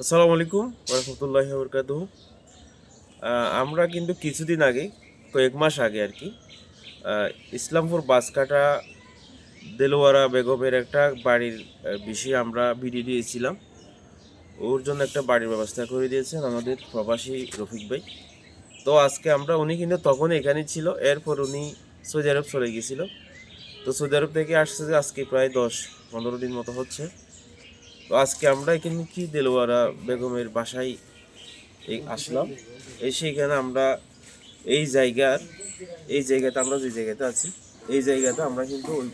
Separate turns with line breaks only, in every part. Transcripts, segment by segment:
আসসালামু আলাইকুম রহমতুল্লাহ বরকাত আমরা কিন্তু কিছুদিন আগে, কয়েক মাস আগে আর কি ইসলামপুর বাসকাটা দেলোয়ারা বেগমের একটা বাড়ির বিষয়ে আমরা ভিডিও দিয়েছিলাম। ওর জন্য একটা বাড়ির ব্যবস্থা করে দিয়েছেন আমাদের প্রবাসী রফিক ভাই। তো আজকে আমরা, উনি কিন্তু তখন এখানে ছিল, এরপর উনি সৌদি আরব চলে গিয়েছিল তো সৌদি আরব থেকে আসছে আজকে প্রায় দশ পনেরো দিন মতো হচ্ছে। তো আজকে আমরা এখানে কি দেলোয়ারা বেগমের বাসায় এই আসলাম। এসে এখানে আমরা এই জায়গার, এই জায়গাতে আমরা যে জায়গাতে আছি, এই জায়গাতে আমরা কিন্তু ওই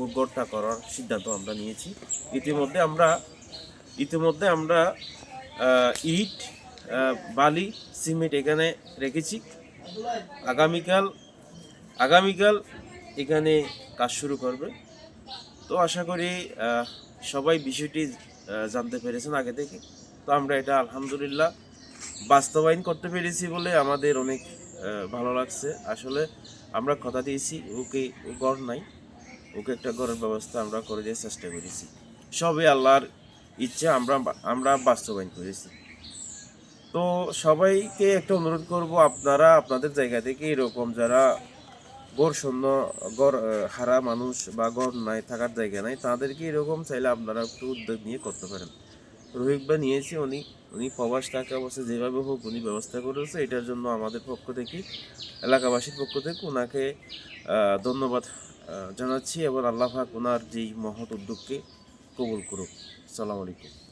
উর্বরটা করার সিদ্ধান্ত আমরা নিয়েছি। ইতিমধ্যে আমরা ইতিমধ্যে আমরা ইট বালি, সিমেন্ট এখানে রেখেছি। আগামীকাল আগামীকাল এখানে কাজ শুরু করবে। তো আশা করি সবাই বিষয়টি জানতে পেরেছেন আগে থেকে। তো আমরা এটা আলহামদুলিল্লাহ বাস্তবায়ন করতে পেরেছি বলে আমাদের অনেক ভালো লাগছে। আসলে আমরা কথা দিয়েছি, ওকে ঘর নাই। ওকে একটা ঘরের ব্যবস্থা আমরা করে দেওয়ার চেষ্টা করেছি। সবই আল্লাহর ইচ্ছা, আমরা আমরা বাস্তবায়ন করেছি। তো সবাইকে একটা অনুরোধ করব, আপনারা আপনাদের জায়গা থেকে এরকম যারা গড় শূন্য, গড় হারা মানুষ বা গড় নাই থাকার জায়গা নাই, তাদেরকে এরকম চাইলে আপনারা একটু উদ্যোগ নিয়ে করতে পারেন। রোহিত বা নিয়েছি উনি উনি প্রবাস থাকা অবস্থায় যেভাবে হোক উনি ব্যবস্থা করেছে, এটার জন্য আমাদের পক্ষ থেকে, এলাকাবাসীর পক্ষ থেকে ওনাকে ধন্যবাদ জানাচ্ছি এবং আল্লাহ পাক ওনার যেই মহৎ উদ্যোগকে কবুল করুক। সালাম আলাইকুম।